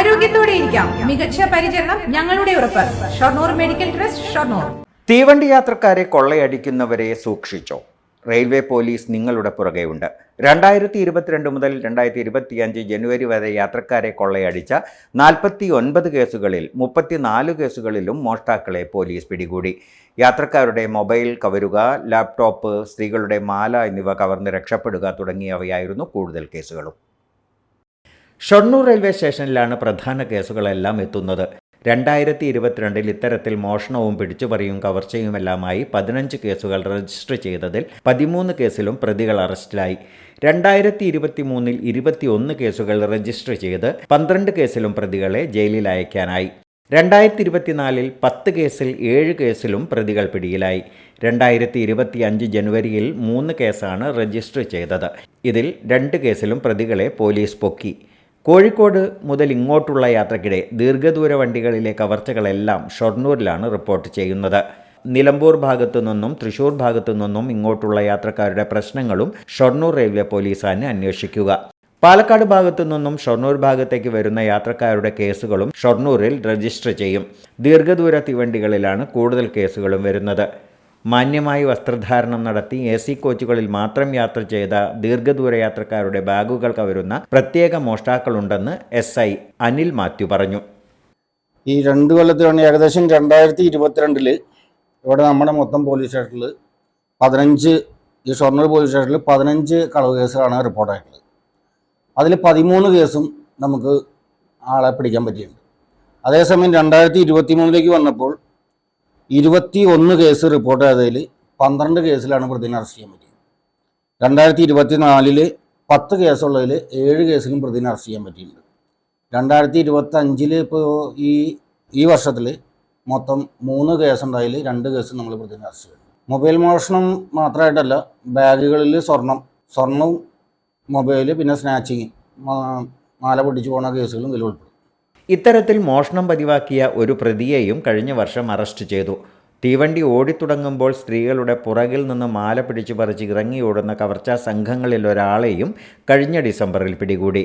ആരോഗ്യത്തോടെ ഇരിക്കാം. മികച്ച പരിചരണം ഞങ്ങളുടെ ഉറപ്പ്. Shoranur medical trust Shoranur. തീവണ്ടി യാത്രക്കാരെ കൊള്ളയടിക്കുന്നവരെ സൂക്ഷിച്ചോ? റെയിൽവേ പോലീസ് നിങ്ങളുടെ പുറകെയുണ്ട്. രണ്ടായിരത്തി ഇരുപത്തിരണ്ട് മുതൽ രണ്ടായിരത്തി ഇരുപത്തിയഞ്ച് ജനുവരി വരെ യാത്രക്കാരെ കൊള്ളയടിച്ച നാൽപ്പത്തി ഒൻപത് കേസുകളിൽ മുപ്പത്തിനാല് കേസുകളിലും മോഷ്ടാക്കളെ പോലീസ് പിടികൂടി. യാത്രക്കാരുടെ മൊബൈൽ കവരുക ലാപ്ടോപ്പ് സ്ത്രീകളുടെ മാല എന്നിവ കവർന്ന് രക്ഷപ്പെടുക തുടങ്ങിയവയായിരുന്നു കൂടുതൽ കേസുകളും. ഷൊർണൂർ റെയിൽവേ സ്റ്റേഷനിലാണ് പ്രധാന കേസുകളെല്ലാം എത്തുന്നത്. രണ്ടായിരത്തി ഇരുപത്തിരണ്ടിൽ ഇത്തരത്തിൽ മോഷണവും പിടിച്ചുപറിയും കവർച്ചയുമെല്ലാമായി പതിനഞ്ച് കേസുകൾ രജിസ്റ്റർ ചെയ്തതിൽ പതിമൂന്ന് കേസിലും പ്രതികൾ അറസ്റ്റിലായി. രണ്ടായിരത്തി ഇരുപത്തി മൂന്നിൽ ഇരുപത്തിയൊന്ന് കേസുകൾ രജിസ്റ്റർ ചെയ്ത് പന്ത്രണ്ട് കേസിലും പ്രതികളെ ജയിലിൽ അയക്കാനായി. രണ്ടായിരത്തി ഇരുപത്തിനാലിൽ പത്ത് കേസിൽ ഏഴ് കേസിലും പ്രതികൾ പിടിയിലായി. രണ്ടായിരത്തി ഇരുപത്തി അഞ്ച് ജനുവരിയിൽ മൂന്ന് കേസാണ് രജിസ്റ്റർ ചെയ്തത്. ഇതിൽ രണ്ട് കേസിലും പ്രതികളെ പോലീസ് പൊക്കി. കോഴിക്കോട് മുതൽ ഇങ്ങോട്ടുള്ള യാത്രക്കിടെ ദീർഘദൂര വണ്ടികളിലെ കവർച്ചകളെല്ലാം ഷൊർണൂരിലാണ് റിപ്പോർട്ട് ചെയ്യുന്നത്. നിലമ്പൂർ ഭാഗത്തു നിന്നും തൃശൂർ ഭാഗത്തു നിന്നും ഇങ്ങോട്ടുള്ള യാത്രക്കാരുടെ പ്രശ്നങ്ങളും ഷൊർണൂർ റെയിൽവേ പോലീസാണ് അന്വേഷിക്കുക. പാലക്കാട് ഭാഗത്തു നിന്നും ഷൊർണൂർ ഭാഗത്തേക്ക് വരുന്ന യാത്രക്കാരുടെ കേസുകളും ഷൊർണൂരിൽ രജിസ്റ്റർ ചെയ്യും. ദീർഘദൂര തീവണ്ടികളിലാണ് കൂടുതൽ കേസുകളും വരുന്നത്. മാന്യമായി വസ്ത്രധാരണം നടത്തി എ സി കോച്ചുകളിൽ മാത്രം യാത്ര ചെയ്ത ദീർഘദൂര യാത്രക്കാരുടെ ബാഗുകൾ കവരുന്ന പ്രത്യേക മോഷ്ടാക്കളുണ്ടെന്ന് എസ് ഐ അനിൽ മാത്യു പറഞ്ഞു. ഈ രണ്ട് കൊല്ലത്തിലാണ് ഏകദേശം രണ്ടായിരത്തി ഇരുപത്തിരണ്ടിൽ ഇവിടെ നമ്മുടെ മൊത്തം പോലീസ് സ്റ്റേഷനിൽ പതിനഞ്ച് ഈ ഷൊർണൂർ പോലീസ് സ്റ്റേഷനിൽ പതിനഞ്ച് കളവ് കേസുകളാണ് റിപ്പോർട്ടായിട്ടുള്ളത് അതിൽ പതിമൂന്ന് കേസും നമുക്ക് ആളെ പിടിക്കാൻ പറ്റിയിട്ടുണ്ട്. അതേസമയം രണ്ടായിരത്തി ഇരുപത്തി മൂന്നിലേക്ക് വന്നപ്പോൾ ഇരുപത്തി ഒന്ന് കേസ് റിപ്പോർട്ട് ചെയ്തതിൽ പന്ത്രണ്ട് കേസിലാണ് പ്രതിനെ അറസ്റ്റ് ചെയ്യാൻ പറ്റിയത്. രണ്ടായിരത്തി ഇരുപത്തി നാലിൽ പത്ത് കേസുള്ളതിൽ ഏഴ് കേസിലും പ്രതിനെ അറസ്റ്റ് ചെയ്യാൻ പറ്റിയിട്ടുണ്ട്. രണ്ടായിരത്തി ഇരുപത്തി അഞ്ചിൽ ഇപ്പോൾ ഈ ഈ വർഷത്തിൽ മൊത്തം മൂന്ന് കേസുണ്ടായതിൽ രണ്ട് കേസ് നമ്മൾ പ്രതിനെ അറസ്റ്റ് ചെയ്തു മൊബൈൽ മോഷണം മാത്രമായിട്ടല്ല ബാഗുകളിൽ സ്വർണം സ്വർണവും മൊബൈൽ പിന്നെ സ്നാച്ചിങ് മാല പൊട്ടിച്ചു പോകുന്ന കേസുകളും ഇതിൽ ഉൾപ്പെടും ഇത്തരത്തിൽ മോഷണം പതിവാക്കിയ ഒരു പ്രതിയെയും കഴിഞ്ഞ വർഷം അറസ്റ്റ് ചെയ്തു. തീവണ്ടി ഓടിത്തുടങ്ങുമ്പോൾ സ്ത്രീകളുടെ പുറകിൽ നിന്ന് മാല പിടിച്ചു പറിച്ച് ഇറങ്ങിയോടുന്ന കവർച്ചാ സംഘങ്ങളിൽ ഒരാളെയും കഴിഞ്ഞ ഡിസംബറിൽ പിടികൂടി.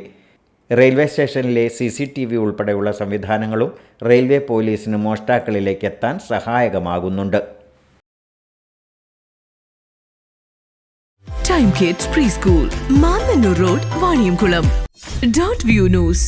റെയിൽവേ സ്റ്റേഷനിലെ സി സി ടി വി ഉൾപ്പെടെയുള്ള സംവിധാനങ്ങളും റെയിൽവേ പോലീസിന് മോഷ്ടാക്കളിലേക്ക് എത്താൻ സഹായകമാകുന്നുണ്ട്. Time Kids preschool Mannanur road Vaniyamkulam dot view news